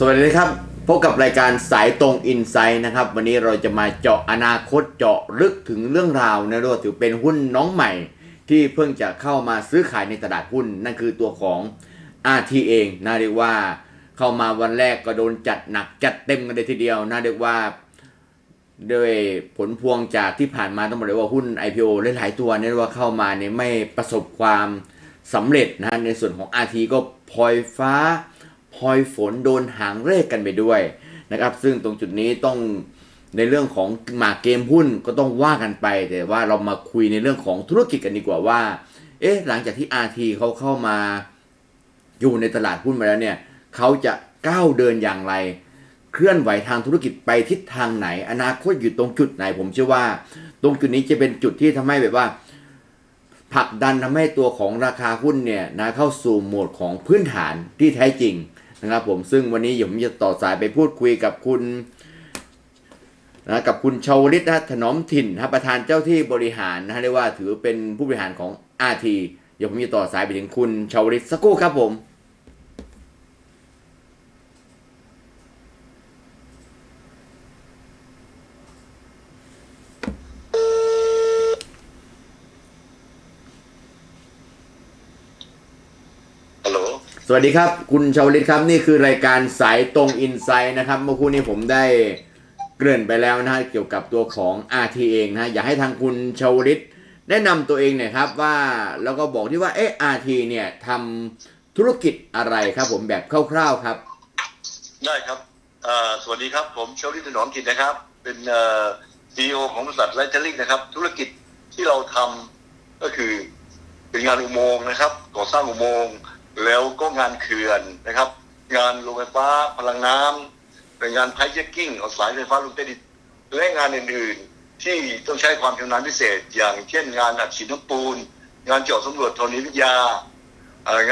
สวัสดีครับพบกับรายการสายตรงอินไซด์นะครับ วันนี้เราจะมาเจาะอนาคตเจาะลึกถึงเรื่องราวนะว่าถือเป็นหุ้นน้องใหม่ ที่เพิ่งจะเข้ามาซื้อขายในตลาดหุ้น นั่นคือตัวของ RT เองนะเรียกว่าเข้ามาวันแรกก็โดนจัดหนักจัดเต็มกันเลยทีเดียวนะเรียกว่าด้วยผลพวงจากที่ผ่านมาต้องบอกเลยว่าหุ้น IPO หลายๆตัวเนี่ยว่าเข้ามาเนี่ยไม่ประสบความสำเร็จนะฮะในส่วนของ RT ก็พลอยฟ้า พลอยฝนโดนหางเลขกันไปด้วยนะครับ ซึ่งตรงจุดนี้ต้องในเรื่องของหมาเกมหุ้นก็ต้องว่ากันไป แต่ว่าเรามาคุยในเรื่องของธุรกิจกันดีกว่าว่า เอ๊ะหลังจากที่ RT เขาเข้ามาอยู่ในตลาดหุ้นมาแล้วเนี่ยเขาจะก้าวเดินอย่างไร เคลื่อนไหวทางธุรกิจไปทิศทางไหน อนาคตอยู่ตรงจุดไหน ผมเชื่อว่า ตรงจุดนี้จะเป็นจุดที่ทำให้แบบว่าผลักดันทำให้ตัวของราคาหุ้นเนี่ยนะเข้าสู่โหมดของพื้นฐานที่แท้จริง นะครับผมซึ่งวันนี้ผมจะต่อสายไปพูดคุยกับคุณนะกับคุณชาวลิตนะถนอมถิ่นนะประธานเจ้าที่บริหารนะเรียกว่าถือเป็นผู้บริหารของอาทีเดี๋ยวผมจะต่อสายไปถึงคุณชาวลิตสักครู่ครับผม ฮัลโหล สวัสดีครับ คุณชาวลิตครับ นี่คือรายการสายตรงอินไซด์นะครับ เมื่อคู่นี้ผมได้เกริ่นไปแล้วนะฮะเกี่ยวกับตัวของ RT เองนะฮะอยากให้ทางคุณชาวลิตแนะนำตัวเองหน่อยครับว่าแล้วก็บอกที่ว่าเอ๊ะ RT เนี่ยทำธุรกิจอะไรครับ ผมแบบคร่าวๆครับ ได้ครับสวัสดีครับผมเชลลี่ถนอมกินนะครับ เป็นซีอีโอของบริษัทไลท์เทลลิงนะครับ ธุรกิจที่เราทำก็คือเป็นงานอุโมงค์นะครับก่อสร้างอุโมงค์ แล้วก็งานเขื่อนนะครับ งานโรงไฟฟ้าพลังน้ำเป็นงานไพเจกกิ้งเอาสายไฟฟ้าลงใต้ดินและงานอื่นๆ ที่ต้องใช้ความชำนาญพิเศษ อย่างเช่นงานอัดฉีดน้ำปูน งานเจาะสำรวจธรณีวิทยา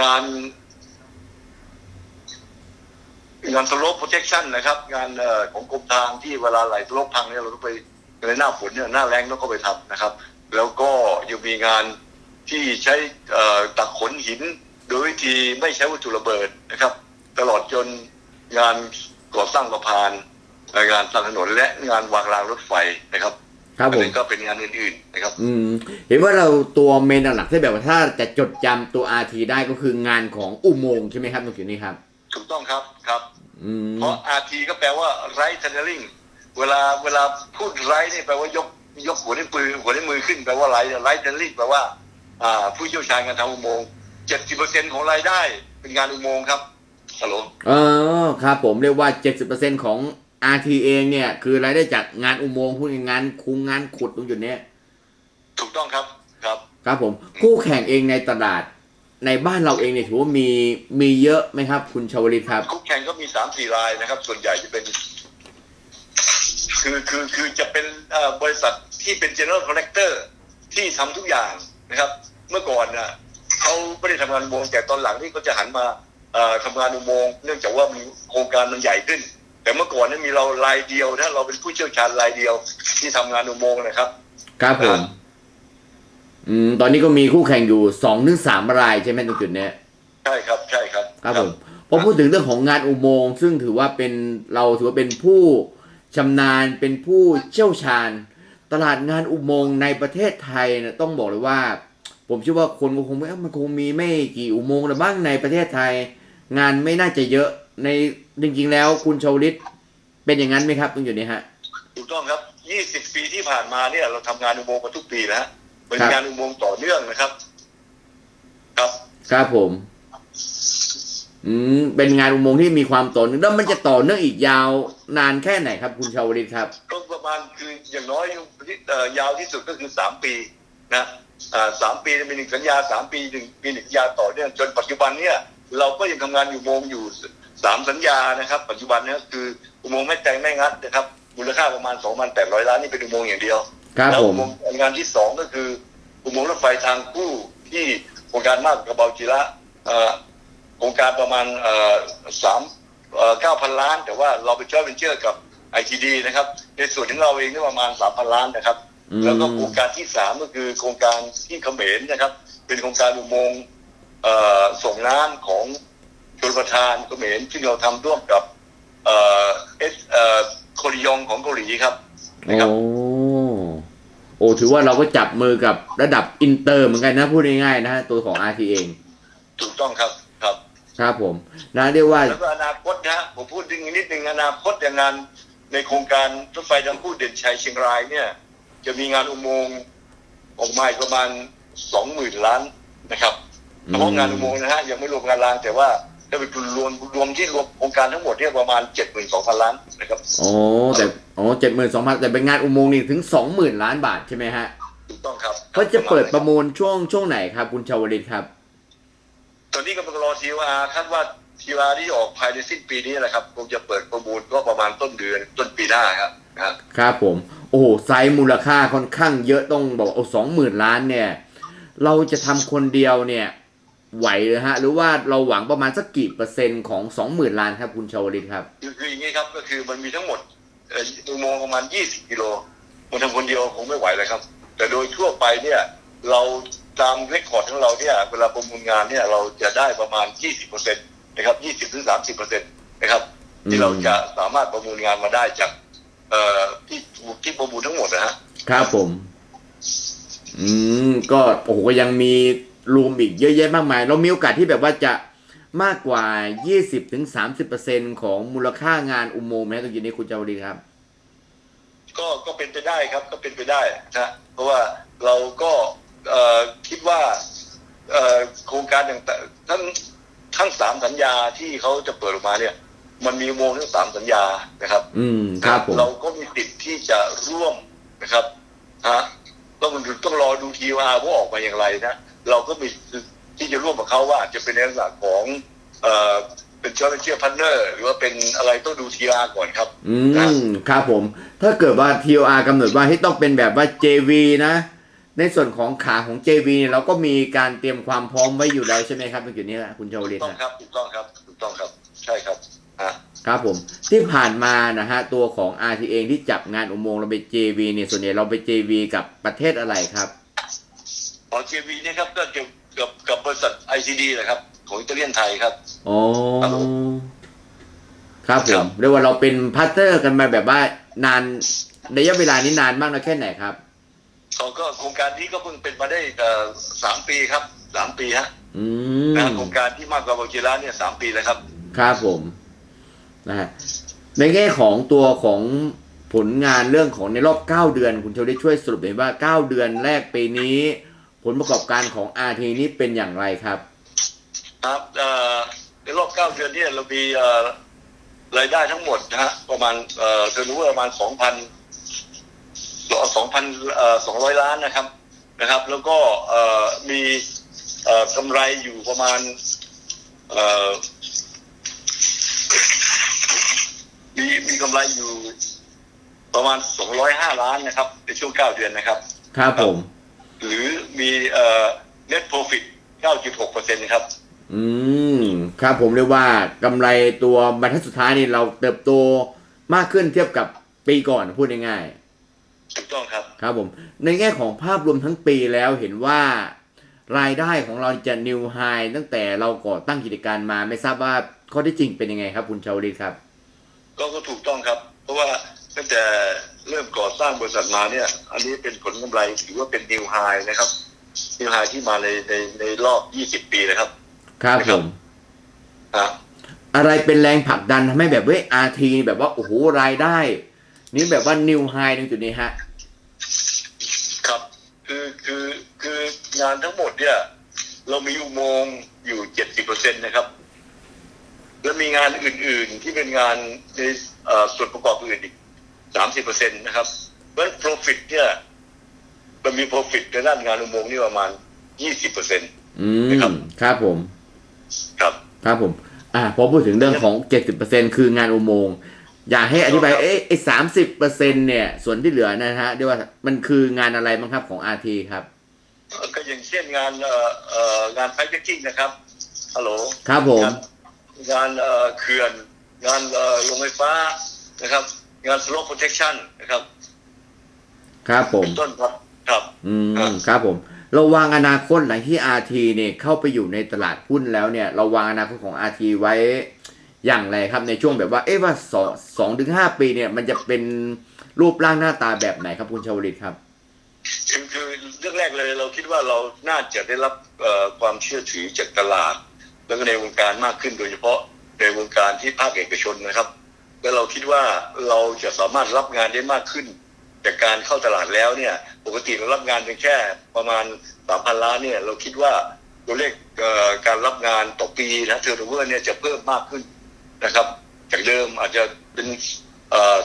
งาน งานสโลปโปรเทคชั่นนะครับ งานอของกรมทางที่เวลาไหลสโลปพังเนี่ยเราต้องไปในหน้าฝนเนี่ยหน้าแรงต้องก็ไปทำนะครับ แล้วก็ยังมีงานที่ใช้เอ่อตักขนหิน โดยวิธีไม่ใช้วัตถุระเบิดนะครับ ตลอดจนงานก่อสร้างสะพานและงานสร้างถนนและงานวางรางรถไฟนะครับครับอัผมนี้ก็เป็นงานอื่นๆนะครับ อืม เห็นว่าเราตัวเมนหลักที่แบบว่าถ้าจะจดจำตัว RT ได้ก็คืองานของอุโมงค์ใช่ไหมครับตรงจุดนี้ครับ ถูกต้องครับครับอืมเพราะ RT ก็แปลว่า right tunneling เวลาเวลาพูด right นี่แปลว่ายกยกหัวนิ้วมือหัวนิ้วมือขึ้นแปลว่า right right tunneling แปลว่า อ่า ผู้เชี่ยวชาญการทำอุโมงค์ 70%ของรายได้เป็นงานอุโมงค์ครับฮัลโหลเออครับผมเรียกว่า70%ของ RT เองเนี่ย คือรายได้จากงานอุโมงค์พูดง่ายๆงานคุงงานขุดตรงจุดเนี้ยถูกต้องครับครับ ครับผมคู่แข่งเองในตลาดในบ้านเราเองเนี่ยถือว่ามีมีเยอะไหมครับ คุณชาวลิตครับคู่แข่งก็มีสามสี่รายนะครับ ส่วนใหญ่จะเป็น คือคือคือจะเป็นเอ่อบริษัทที่เป็น general collector ที่ทำทุกอย่างนะครับ เมื่อก่อนน่ะ เขาไม่ได้ทำงานอุโมงค์แต่ตอนหลังนี่เขาจะหันมาเอ่อทำงานอุโมงค์เนื่องจากว่ามีโครงการมันใหญ่ขึ้น แต่เมื่อก่อนนี่มีเรารายเดียวนะเราเป็นผู้เชี่ยวชาญรายเดียว ที่ทำงานอุโมงค์นะครับครับผมอืมตอนนี้ก็มีคู่แข่งอยู่สองถึงสามรายใช่ไหมตรงจุดเนี้ยใช่ครับใช่ครับครับผมพอพูดถึงเรื่องของงานอุโมงค์ซึ่งถือว่าเป็นเราถือว่าเป็นผู้ชำนาญเป็นผู้เชี่ยวชาญ ตลาดงานอุโมงค์ในประเทศไทยเนี่ยต้องบอกเลยว่า ผมเชื่อว่าคนก็คงไม่เอ้ามันคงมีไม่กี่อุโมงค์หรือบ้างในประเทศไทย งานไม่น่าจะเยอะในจริงๆแล้วคุณชาวลิตเป็นอย่างนั้นไหมครับตรงจุดนี้ฮะถูกต้องครับ 20 ปีที่ผ่านมาเนี่ยเราทำงานอุโมงค์มาทุกปีนะฮะเป็นครับงานอุโมงค์ต่อเนื่องนะครับ ครับครับผม อืมเป็นงานอุโมงค์ที่มีความต่อเนื่องแล้วมันจะต่อเนื่องอีกยาวนานแค่ไหนครับ คุณชาวลิตครับก็ประมาณคืออย่างน้อยเอ่อยาวที่สุดก็คือสามปีนะอ่า สามปีมีหนึ่งสัญญาสามปีหนึ่งปีหนึ่งสัญญาต่อเนื่องจนปัจจุบันเนี่ยเราก็ยังทำงานอยู่อุโมงค์อยู่สามสัญญานะครับ ปัจจุบันเนี่ยคืออุโมงค์แม่ใจแม่งัดนะครับมูลค่าประมาณสองพันแปดร้อยล้านนี่เป็นอุโมงค์อย่างเดียวครับแล้วผอุมโมงค์งานที่สองก็คืออุโมงค์รถไฟทางคู่ที่โครงการมากกระเบาจิระเอ่อโครงการประมาณเอ่อสามเก้าพันล้าน แต่ว่าเราไปช่วยเป็นเชื่อกับไอทีดีนะครับ ในส่วนของเราเองนี่ประมาณสามพันล้านนะครับอืม แล้วก็โครงการที่สามก็คือโครงการที่เขมรนะครับ เป็นโครงการอุโมงค์เอ่อส่งน้ำของชลประทานเขมรที่เราทำร่วมกับเอ่อเอสเอ่อโคริยองของเกาหลีครับนะครับโอ้โอ้ถือว่าเราก็จับมือกับระดับอินเตอร์เหมือนกันนะพูดง่ายๆนะฮะตัวของ RT เอง ถูกต้องครับครับ ครับผมนะเรียกว่าแล้วก็อนาคตนะฮะผมพูดถึงอีกนิดหนึ่งอนาคตอย่างงานในโครงการรถไฟทางคู่เด่นชัยเชียงรายเนี่ย จะมีงานอุโมงค์ออกมาอีกประมาณสองหมื่นล้านนะครับอืมเฉพาะงานอุโมงค์นะฮะยังไม่รวมงานราง แต่ว่าถ้าไปรวมรวมที่รวมโครงการทั้งหมดเนี่ยประมาณเจ็ดหมื่นสองพันล้านนะครับโอ้แต่โอ้เจ็ดหมื่นสองพันแต่เป็นงานอุโมงค์นี่ถึงสองหมื่นล้านบาทใช่ไหมฮะถูกต้องครับเขาจะเปิดประมูลช่วงช่วงไหนครับ คุณชาวลิตครับ ตอนนี้กำลังรอทีวาคาดว่าทีวาที่ออกภายในสิ้นปีนี้แหละครับคงจะเปิดประมูลก็ประมาณต้นเดือนต้นปีหน้าครับนะฮะครับผมโอ้โหไซส์มูลค่าค่อนข้างเยอะต้องบอกโอ้สองหมื่นล้านเนี่ย เราจะทำคนเดียวเนี่ยไหวเลยฮะ หรือว่าเราหวังประมาณสักกี่เปอร์เซ็นต์ของสองหมื่นล้านครับคุณชาวลิตครับคืออย่างนี้ครับก็คือมันมีทั้งหมดอุโมงประมาณ20กิโลมันทำคนเดียวคงไม่ไหวเลยครับ แต่โดยทั่วไปเนี่ยเราตามเรคคอร์ดของเราเนี่ยเวลาประมูลงานเนี่ยเราจะได้ประมาณ 20%นะครับ 20ถึง30%นะครับ ที่เราจะสามารถประมูลงานมาได้จาก เอ่อที่ที่ประมูลทั้งหมดนะฮะครับผม อืม ก็โอ้โหยังมีรวมอีกเยอะแยะมากมาย เรามีโอกาสที่แบบว่าจะมากกว่า 20ถึง30%ของมูลค่างานอุโมงค์ไหมตรงนี้คุณชาวลิตครับ ก็ก็เป็นไปได้ครับ ก็เป็นไปได้นะเพราะว่าเราก็เอ่อคิดว่าเอ่อโครงการต่างทั้งทั้งสามสัญญาที่เขาจะเปิดออกมาเนี่ย มันมีอุโมงค์ทั้งสามสัญญานะครับ อืมครับผมเราก็มีสิทธิ์ที่จะร่วมนะครับฮะต้องต้องรอดูทีว่าว่าออกมาอย่างไรนะเราก็มีสิทธิ์ที่จะร่วมกับเขาว่าอาจจะเป็นในลักษณะของเอ่อเป็นเจ้าหน้าที่พันเนอร์หรือว่าเป็นอะไรต้องดูทีอาก่อนครับ อืมครับผม ถ้าเกิดว่า TOR กำหนดว่าให้ต้องเป็นแบบว่า JV นะ ในส่วนของขาของ JV เนี่ยเราก็มีการเตรียมความพร้อมไว้อยู่แล้วใช่ไหมครับตรงจุดนี้แหละคุณชาวลิถูตกต้องนะครับถูกต้องครับถูกต้องครับ ใช่ครับฮะ ครับผมที่ผ่านมานะฮะตัวของ RT เองที่จับงานอุโมงค์เราไป JV เนี่ยส่วนใหญ่เราไป JV กับประเทศอะไรครับของเจวีเนี่ยครับก็เกี่ยวกับกับบริษัทไอซีดีนะครับ ของอิตาเลียนไทยครับอ๋อครับผมเรียกว่าเราเป็นพาร์ทเนอร์กันมาแบบว่านานระยะเวลานี้นานมากน้อยแค่ไหนครับเขาก็โครงการนี้ก็เพิ่งเป็นมาได้สามปีครับสามปีฮะนะโครงการที่มากกว่าบาเกล่าเนี่ยสามปีแล้วครับ ครับผม นะฮะในแง่ของตัวของผลงานเรื่องของในรอบ 9 เดือน คุณเชลได้ช่วยสรุปหน่อยว่า 9 เดือนแรกปีนี้ ผลประกอบการของ RT นี้เป็นอย่างไรครับ ครับในรอบเก้าเดือนนี่เรามีรายได้ทั้งหมดนะฮะประมาณเออเทอร์โนเวอร์ประมาณสองพันสองพันสองร้อยล้านนะครับนะครับ แล้วก็มีกำไรอยู่ประมาณเอ่อ มีมีกำไรอยู่ ประมาณสองร้อยห้าล้านนะครับในช่วงเก้าเดือนนะครับ ครับผม หรือมีเอ่อ net profit 9.6เปอร์เซ็นต์ครับ อืม ครับผมเรียกว่ากำไรตัวบรรทัดสุดท้ายนี่เราเติบโตมากขึ้นเทียบกับปีก่อนพูดง่ายๆ ถูกต้องครับ ครับผม ในแง่ของภาพรวมทั้งปีแล้วเห็นว่ารายได้ของเราจะนิวไฮตั้งแต่เราก่อตั้งกิจการมาไม่ทราบว่าข้อที่จริงเป็นยังไงครับคุณชาวลิตครับ ก็ก็ถูกต้องครับ เพราะว่าตั้งแต่เริ่มก่อสร้างบริษัทมาเนี่ย อันนี้เป็นผลกำไรถือว่าเป็นนิวไฮนะครับนิวไฮที่มาในในในรอบ20ปีนะครับ ครับคผรับมอะอะไรเป็นแรงผลักดันทำให้แบบเว้ยอาทีแบบว่าโอ้โหรายได้ นี่แบบว่านิวไฮตรงจุดนี้ฮะ ครับ คือคือคืองานทั้งหมดเนี่ย เรามีอุโมงค์อยู่70%นะครับ แล้วมีงานอื่น ๆ ที่เป็นงานในเอ่อส่วนประกอบอื่นอีก30%นะครับเพราะฉะนั้น profit เนี่ยมันมี profit ในด้านงานอุโมงค์นี่ประมาณ20%อืมครับครับผม ครับครับผม อ่าพอพูดถึงเรื่องของ70%คืองานอุโมงค์อยากให้อธิบายครับเอ๊ะไอ้สามสิบเปอร์เซ็นเนี่ย ส่วนที่เหลือนะฮะเรียกว่ามันคืองานอะไรบ้างครับของอาทีครับ ก็อย่างเช่นงานเอ่อเอ่องานไพแพคกิ้งนะครับฮัลโหลครับผม งานงานเอ่อเขื่อน งานเอ่อโรงไฟฟ้านะครับ งาน slope protection นะครับ ครับผมเป็นต้นครับครับ อืมครับครับผมเราวางอนาคตหลังที่ RT เนี่ยเข้าไปอยู่ในตลาดหุ้นแล้วเนี่ย เราวางอนาคตของ RT ไว้อย่างไรครับในช่วงแบบว่า เอ๊ะว่าสองสองถึงห้าปีเนี่ย มันจะเป็นรูปร่างหน้าตาแบบไหนครับคุณชาวลิตครับคือคือเรื่องแรกเลยเราคิดว่าเราน่าจะได้รับเอ่อความเชื่อถือจากตลาด แล้วก็ในวงการมากขึ้นโดยเฉพาะในวงการที่ภาคเอกชนนะครับ แล้วเราคิดว่าเราจะสามารถรับงานได้มากขึ้น จากการเข้าตลาดแล้วเนี่ย ปกติเรารับงานเพียงแค่ประมาณสามพันล้านเนี่ยเราคิดว่าตัวเลขการรับงานต่อปีนะเทอร์โนเวอร์เนี่ยจะเพิ่มมากขึ้นนะครับ จากเดิมอาจจะเป็น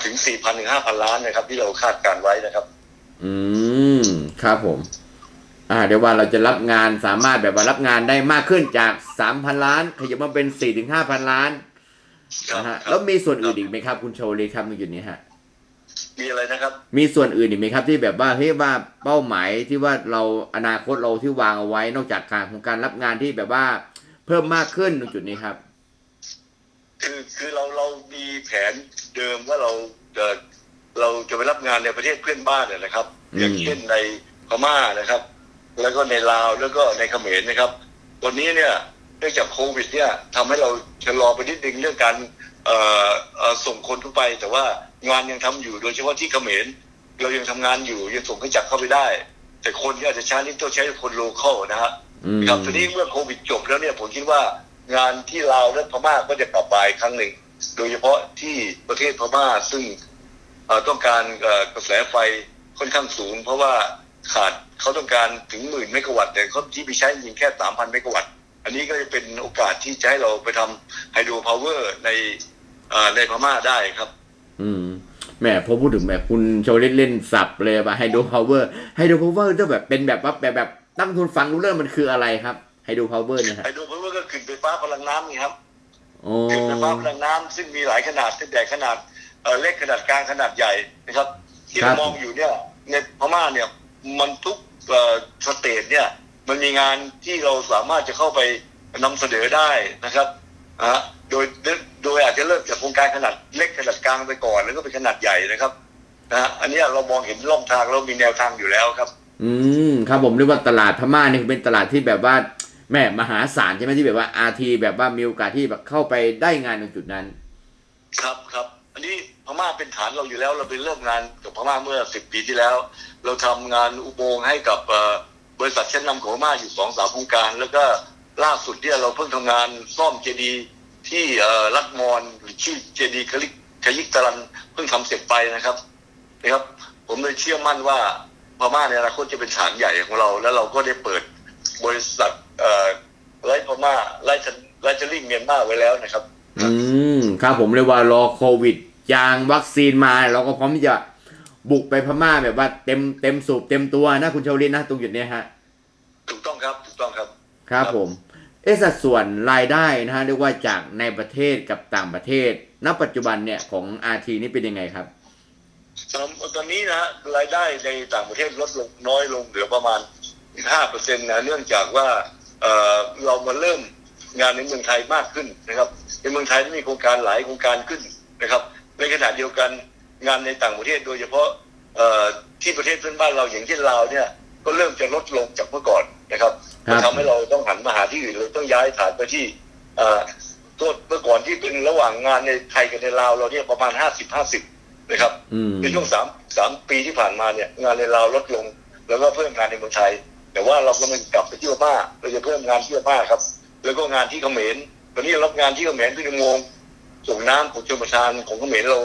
ถึงสี่พันถึงห้าพันล้านนะครับ ที่เราคาดการไว้นะครับ อืม ครับผม อ่าเดี๋ยวว่าเราจะรับงานสามารถแบบว่ารับงานได้มากขึ้นจากสามพันล้าน ขยับมาเป็นสี่ถึงห้าพันล้านครับนะฮะครับแล้วมีส่วนอื่นอีกไหมครับ คุณโชลิตครับในจุดนี้ฮะมีอะไรนะครับ มีส่วนอื่นอีกไหมครับ ที่แบบว่าเฮ้ยว่าเป้าหมายที่ว่าเราอนาคตเราที่วางเอาไว้ นอกจากการของการรับงานที่แบบว่าเพิ่มมากขึ้นตรงจุดนี้ครับ คือคือเราเรามีแผนเดิมว่าเราจะเราจะไปรับงานในประเทศเพื่อนบ้านเนี่ยนะครับอืมอย่างเช่นในพม่านะครับ แล้วก็ในลาวแล้วก็ในเขมรนะครับตอนนี้เนี่ยเนื่องจากโควิดเนี่ยทำให้เราชะลอไปนิดนึงเรื่องการเอ่อเอ่อส่งคนเข้าไป แต่ว่างานยังทำอยู่โดยเฉพาะที่เขมรเรายังทำงานอยู่ยังส่งให้จักรเข้าไปได้ แต่คนเนี่ยอาจจะใช้นี่ต้องใช้คนโลเคอลนะฮะอืมครับทีนี้เมื่อโควิดจบแล้วเนี่ยผมคิดว่างานที่ลาวและพม่าก็จะกลับมาอีกครั้งหนึ่งโดยเฉพาะที่ประเทศพม่าซึ่งเอ่อต้องการเอ่อกระแสไฟค่อนข้างสูง เพราะว่า ขาดเขาต้องการถึงหมื่นเมกะวัตต์แต่เขาที่ไปใช้จริงแค่สามพันเมกะวัตต์ อันนี้ก็จะเป็นโอกาสที่จะให้เราไปทำไฮโดรพาวเวอร์ในเอ่อในพม่าได้ครับ อืมแหมพอพูดถึงแบบคุณโชลิตเล่นสับเลยว่าไฮโดรพาวเวอร์ไฮโดรพาวเวอร์จะแบบเป็นแบบว่าแบบแบบตั้งทุนฟังรู้เรื่องมันคืออะไรครับไฮโดรพาวเวอร์เนี่ยฮะไฮโดรพาวเวอร์ก็คือไฟฟ้าพลังน้ำนี่ครับโอ้คือไฟฟ้าพลังน้ำซึ่งมีหลายขนาดตั้งแต่ขนาดเอ่อเล็กขนาดกลางขนาดใหญ่นะครับ ที่เรามองอยู่เนี่ยในพม่าเนี่ย มันทุกเอ่อสเตทเนี่ยมันมีงานที่เราสามารถจะเข้าไปนำเสนอได้นะครับอะโดยโดยอาจจะเริ่มจากโครงการขนาดเล็กขนาดกลางไปก่อน แล้วก็เป็นขนาดใหญ่นะครับนะฮะอันเนี้ยเรามองเห็นร่องทางเรามีแนวทางอยู่แล้วครับ อืมครับผมเรียกว่าตลาดพม่านี่คือเป็นตลาดที่แบบว่าแม่มหาศาลใช่ไหมที่แบบว่าอาทีแบบว่ามีโอกาสที่แบบเข้าไปได้งานตรงจุดนั้น ครับครับ อันนี้พ ม่าเป็นฐานเราอยู่แล้วเราไปเริ่มงานกับพม่าเมื่อสิบปีที่แล้ว เราทำงานอุโมงค์ให้กับบริษัทชั้นนำของพม่าอยู่สองสามโครงการ แล้วก็ล่าสุดเนี่ยเราเพิ่งทำงานซ่อมเจดีที่รัฐมอนหรือชื่อเจดีคลิกคยิกตะลันเพิ่งทำเสร็จไปนะครับนะครับ ผมเลยเชื่อมั่นว่าพม่าในอนาคตจะเป็นฐานใหญ่ของเรา แล้วเราก็ได้เปิดบริษัทไลท์พม่าไลท์ไลท์เจลิงเมียนมาไว้แล้วนะครับ อืมครับผมเรียกว่ารอโควิด ยางวัคซีนมาเราก็พร้อมที่จะบุกไปพม่าแบบว่าเต็มเต็มสูบเต็มตัวนะคุณโชลิตนะตรงจุดเนี้ยฮะถูกต้องครับถูกต้องครับครับผมเอะสัดส่วนรายได้นะฮะเรียกว่าจากในประเทศกับต่างประเทศ ณ ปัจจุบันเนี่ยของ RT นี่เป็นยังไงครับตอนตอนนี้นะฮะรายได้ในต่างประเทศลดลงน้อยลงเหลือประมาณ 5%นะเนื่องจากว่าเอ่อเรามาเริ่มงานในเมืองไทยมากขึ้นนะครับ ในเมืองไทยที่มีโครงการหลายโครงการขึ้นนะครับ ในขณะเดียวกันงานในต่างประเทศโดยเฉพาะเอ่อที่ประเทศเพื่อนบ้านเราอย่างเช่นลาวเนี่ยก็เริ่มจะลดลงจากเมื่อก่อนนะครับครับทำให้เราต้องหันมาหาที่อื่นเราต้องย้ายฐานไปที่เอ่อโทษเมื่อก่อนที่เป็นระหว่างงานในไทยกับในลาวเราเนี่ยประมาณ50-50นะครับอืมในช่วงสามสามปีที่ผ่านมาเนี่ยงานในลาวลดลง แล้วก็เพิ่มงานในเมืองไทย แต่ว่าเรากำลังกลับไปที่พม่าเราจะเพิ่มงานที่พม่าครับ แล้วก็งานที่เขมรตอนนี้เรารับงานที่เขมรที่อุโมงค์ ส่งน้ำของชนประทานของเขมรเรา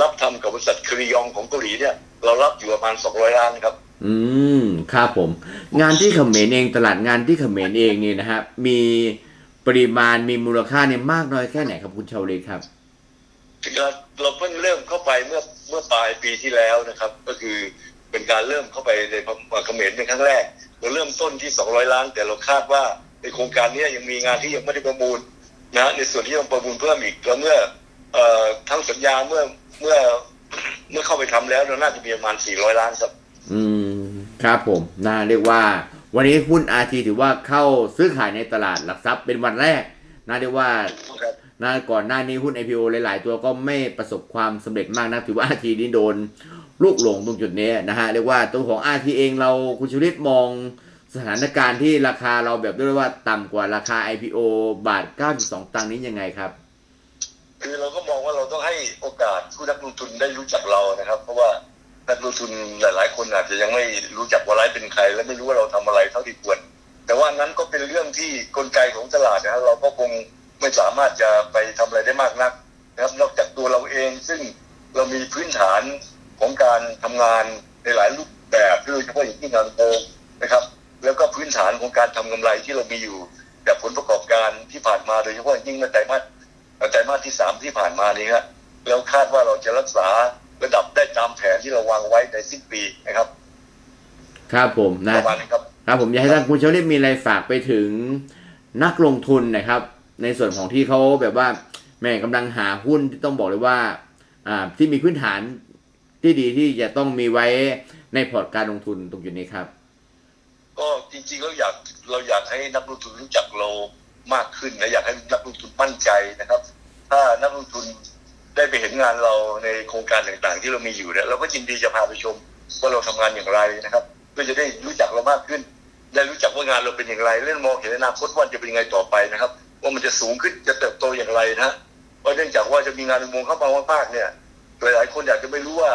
รับทำกับบริษัทครียองของเกาหลีเนี่ย เรารับอยู่ประมาณ200ล้านครับ อืมครับผม งานที่เขมรเองตลาดงานที่เขมรเองนี่นะฮะมีปริมาณมีมูลค่าเนี่ยมากน้อยแค่ไหนครับคุณชาวเลตครับเราเราเพิ่งเริ่มเข้าไปเมื่อเมื่อปลายปีที่แล้วนะครับ ก็คือเป็นการเริ่มเข้าไปในเขมรเป็นครั้งแรกเราเริ่มต้นที่200ล้าน แต่เราคาดว่าในโครงการนี้ยังมีงานที่ยังไม่ได้ประมูล นะในส่วนที่ต้องประมูลเพิ่มอีกแล้วเมื่อเอ่อทั้งสัญญาเมื่อเมื่อเมื่อเข้าไปทำแล้วเราน่าจะมีประมาณ400ล้านครับ อืมครับผมน่าเรียกว่า วันนี้หุ้น RT ถือว่าเข้าซื้อขายในตลาดหลักทรัพย์เป็นวันแรกน่าเรียกว่าครับนะก่อนหน้านี้หุ้น IPO หลาย ๆ ตัวก็ไม่ประสบความสำเร็จมากนะถือว่า RT นี้โดนลูกหลงตรงจุดนี้นะฮะเรียกว่าตัวของ RT เองเราคุณชุลิตมอง สถานการณ์ที่ราคาเราแบบด้วยว่าต่ำกว่าราคา IPO บาท 9.2 ตังค์นี้ยังไงครับ คือเราก็มองว่าเราต้องให้โอกาสผู้นักลงทุนได้รู้จักเรานะครับ เพราะว่านักลงทุนหลาย ๆ คนอาจจะยังไม่รู้จักว่าไลฟ์เป็นใคร และไม่รู้ว่าเราทำอะไรเท่าที่ควร แต่ว่านั้นก็เป็นเรื่องที่กลไกของตลาดนะครับเราก็คงไม่สามารถจะไปทำอะไรได้มากนักนะครับ นอกจากตัวเราเองซึ่งเรามีพื้นฐานของการทำงานในหลายรูปแบบโดยเฉพาะอย่างที่งานโกนะครับ แล้วก็พื้นฐานของการทำกำไรที่เรามีอยู่แต่ผลประกอบการที่ผ่านมาโดยเฉพาะอย่างยิ่งในไตรมาสไตรมาสที่สามที่ผ่านมานี้ครับแล้วคาดว่าเราจะรักษาระดับได้ตามแผนที่เราวางไว้ในสิ้นปีนะครับ ครับผมนะประมาณนี้ครับครับผมอยากให้ทางคุณเชอรี่มีอะไรฝากไปถึงนักลงทุนนะครับ ในส่วนของที่เขาแบบว่าแม่กำลังหาหุ้นที่ต้องบอกเลยว่าอ่าที่มีพื้นฐานที่ดีที่จะต้องมีไว้ในพอร์ตการลงทุนตรงจุดนี้ครับ ก็จริงๆเราอยากเราอยากให้นักลงทุนรู้จักเรามากขึ้นนะอยากให้นักลงทุนมั่นใจนะครับ ถ้านักลงทุนได้ไปเห็นงานเราในโครงการต่างๆ ที่เรามีอยู่เนี่ยเราก็ยินดีจะพาไปชมว่าเราทำงานอย่างไรนะครับเพื่อจะได้รู้จักเรามากขึ้น ได้รู้จักว่างานเราเป็นอย่างไรเล่นมองเห็นอนาคตว่าจะเป็นยังไงต่อไปนะครับ ว่ามันจะสูงขึ้นจะเติบโตอย่างไรนะฮะเพราะเนื่องจากว่าจะมีงานอุโมงเข้ามามากๆเนี่ยหลายๆคนอยากจะไม่รู้ว่า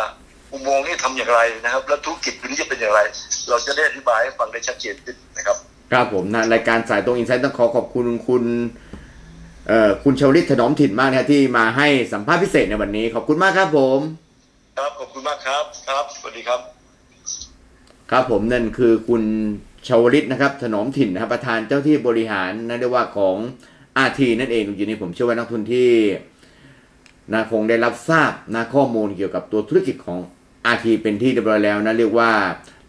อุโมงค์นี่ทำอย่างไรนะครับ แล้วธุรกิจนี้จะเป็นอย่างไร เราจะได้อธิบายให้ฟังได้ชัดเจนขึ้นนะครับครับผมนะรายการสายตรงอินไซต์ต้องขอขอบคุณคุณเอ่อคุณชาวลิตถนอมถิ่นมากนะครับที่มาให้สัมภาษณ์พิเศษในวันนี้ ขอบคุณมากครับผม ครับขอบคุณมากครับครับสวัสดีครับ ครับผมนั่นคือคุณชาวลิตนะครับถนอมถิ่นนะครับประธานเจ้าที่บริหารนั่นเรียกว่าของอาทีนั่นเองอยู่นี้ผมเชื่อว่านักทุนที่นะคงได้รับทราบนะข้อมูลเกี่ยวกับตัวธุรกิจของ อาทีเป็นที่เรียบร้อยแล้วนะเรียกว่า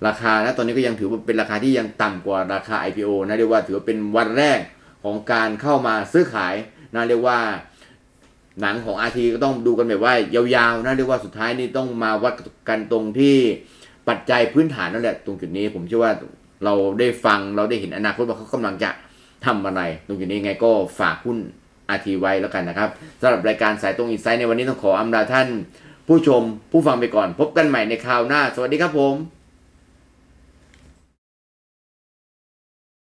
ราคานะตอนนี้ก็ยังถือว่าเป็นราคาที่ยังต่ำกว่าราคา IPO นะเรียกว่าถือว่าเป็นวันแรกของการเข้ามาซื้อขายนะเรียกว่าหนังของอาทีก็ต้องดูกันแบบว่ายาวๆนะเรียกว่าสุดท้ายนี่ต้องมาวัดกันตรงที่ปัจจัยพื้นฐานนั่นแหละตรงจุดนี้ผมเชื่อว่าเราได้ฟังเราได้เห็นอนาคตว่าเขากำลังจะทำอะไร ตรงจุดนี้ไงก็ฝากหุ้นอาทีไว้แล้วกันนะครับสำหรับรายการสายตรงอินไซต์ในวันนี้ต้องขออำลาท่าน ผู้ชมผู้ฟังไปก่อน พบกันใหม่ในคราวหน้า สวัสดีครับผม